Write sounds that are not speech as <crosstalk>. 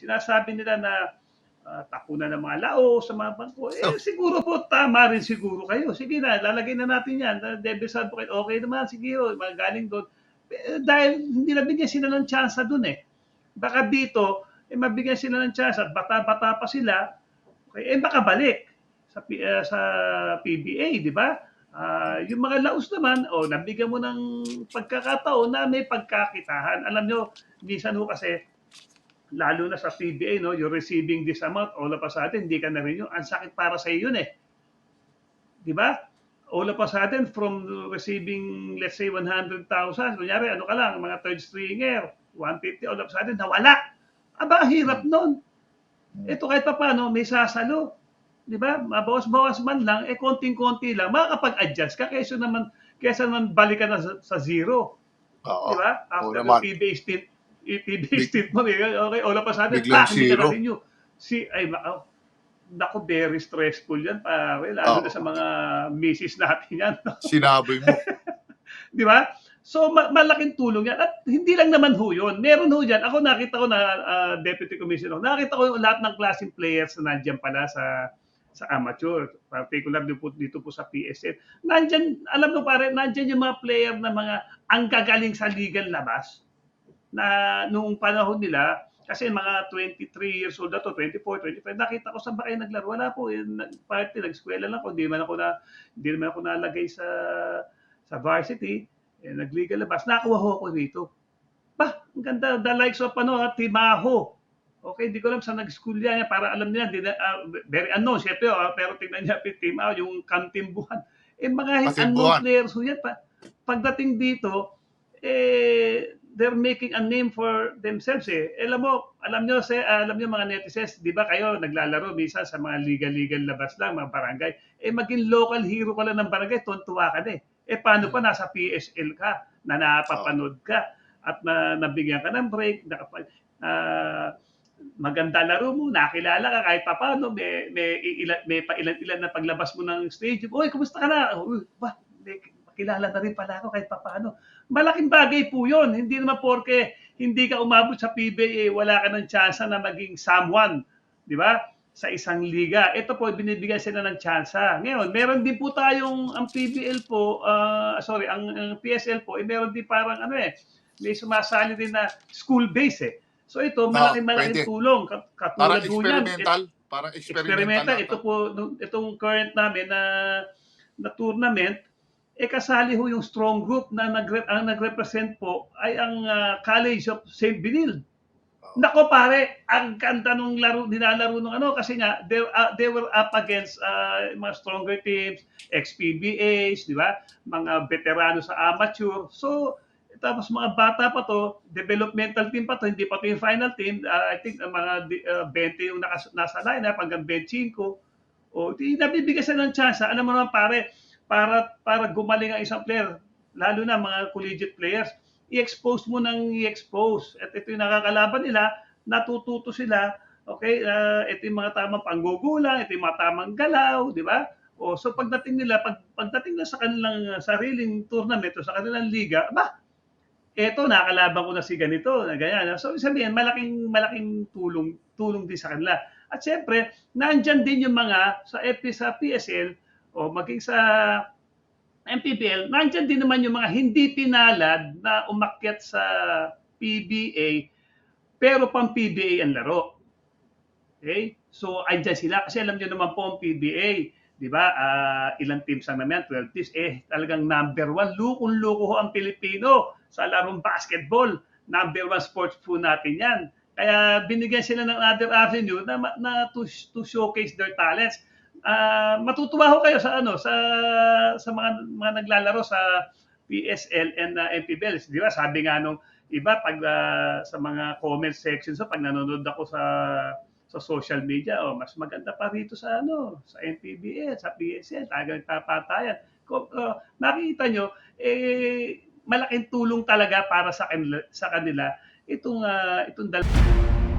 sinasabi nila na uh, tapunan ng mga lao sa mga bangko. Eh, siguro po, tama rin siguro kayo. Sige na, lalagay na natin yan. Uh, Debit advocate, okay naman, sige, oh, mga galing doon. Eh, dahil hindi nabigyan sila ng chance doon eh. Baka dito, eh, mabigyan sila ng chance at bata-bata pa sila, okay, eh, baka balik sa, uh, sa PBA, di ba? Ah, yung mga laos naman, oh, nabigyan mo ng pagkakataon na may pagkakitahan. Alam nyo, minsan ho kasi, lalo na sa PBA, no, you're receiving this amount, all of a sudden, hindi ka na rin yun. Ang sakit para sa yun eh. Di ba? All of a sudden, from receiving, let's say, 100,000, kunyari, ano ka lang, mga third stringer, 150, all of a sudden, nawala. Aba, hirap nun. Ito kahit pa paano, may sasalo. Di ba? Mabawas-bawas man lang, eh konting-konti lang, makakapag-adjust ka kaysa naman, kaysa naman balikan na sa, sa zero. Oo. Di ba? Oo After naman. the PBA stint, Stint mo, eh, okay, all of a sudden, Biglang ah, hindi ka na renew. Si, ay, oh, Naku, very stressful yan, pare. Lalo Oo. na sa mga misis natin yan. <laughs> Sinabi mo. Di ba? So, ma- malaking tulong yan. At hindi lang naman ho yun. Meron ho yan. Ako nakita ko na ah, Deputy Commissioner, nakita ko yung lahat ng klaseng players na nandyan pala sa sa amateur, particular dito po, dito po sa PSL. Nandyan, alam mo pare, nandyan yung mga player na mga ang gagaling sa legal labas na noong panahon nila, kasi mga 23 years old na to, 24, 25, nakita ko saan ba kayo naglaro? Wala po, eh, party, nag-eskwela lang ako, hindi man ako na, hindi naman ako nalagay sa sa varsity, eh, nag-legal labas, nakuha ho ako dito. Bah, ang ganda, the likes of ano, ah, Timaho. Okay, hindi ko alam saan nag-school yan, para alam niya, di na, ah, very unknown, syempre, ah, pero tingnan niya, Timaho, yung kantimbuhan. Eh, mga unknown players ho yan. Pa, pagdating dito, eh, they're making a name for themselves eh. Alam mo, alam nyo, se, alam nyo mga netizens, di ba kayo naglalaro minsan sa mga legal-legal labas lang, mga barangay. Eh maging local hero ka lang ng barangay, tuntua ka na eh. Eh paano pa nasa PSL ka, na napapanood ka, at na, nabigyan ka ng break, nakapa, ah, maganda laro mo, nakilala ka kahit pa paano, may, may, ilan, may pa ilan-ilan na paglabas mo ng stage, Uy, kumusta ka na? Uy, ba, may, makilala na rin pala ako kahit pa paano. Malaking bagay po yun. Hindi naman porke hindi ka umabot sa PBA, wala ka ng chance na maging someone. Di ba? Sa isang liga. Ito po, binibigyan sila ng chance. Ngayon, meron din po tayong, ang PBL po, ah, sorry, ang, ang PSL po, eh, meron din parang ano eh, may sumasali din na school-based eh. So ito, malaking malaking pwede. tulong. Kat- Parang Katulad po yan. experimental. Parang experimental. Experimental. Ito po, itong current namin na, na tournament, eh kasali ho yung strong group na nagre, ang nag-represent po ay ang ah, College of St. Benilde. Oo. Nako pare, ang ganda nung laro, nilalaro nung ano kasi nga they, uh, they were up against uh, mga stronger teams, ex-PBAs, di ba? Mga veterano sa amateur. So, tapos mga bata pa to, developmental team pa to, hindi pa to yung final team. Uh, I think uh, mga uh, 20 yung nakas, nasa line, up hanggang 25. O, di, nabibigyan sila ng chance. Alam mo naman pare, para, para gumaling ang isang player, lalo na mga collegiate players, i-expose mo nang i-expose. At ito yung nakakalaban nila, natututo sila, okay, uh, ito yung mga tamang panggugulang, ito yung mga tamang galaw, di ba? O, so pagdating nila, pag, pagdating na sa kanilang uh, sariling tournament o sa kanilang liga, ba, eto nakalaban ko na si ganito, na ganyan. So sabihin, malaking malaking tulong tulong din sa kanila. At siyempre, nandyan din yung mga sa FP sa PSL o maging sa MPBL, nandyan din naman yung mga hindi pinalad na umakyat sa PBA pero pang PBA ang laro. Okay? So, andyan sila. Kasi alam nyo naman po ang PBA, di ba? Ah, ilang teams ang naman, 12 teams. Eh, talagang number one. Lukong-luko ho ang Pilipino sa larong basketball. Number one sports po natin yan. Kaya binigyan sila ng other avenue na, na to, to showcase their talents. Ah, matutuwa ho kayo sa ano sa sa mga mga naglalaro sa PSL and uh, MPBL. Di ba? Sabi nga nung iba pag ah, sa mga comment sections so pag nanonood ako sa sa social media, oh, mas maganda pa rito sa ano, sa MPBL, sa PSL, talagang papatayan. Kung uh, nakita nyo, eh malaking tulong talaga para sa sa kanila itong ah, itong dal-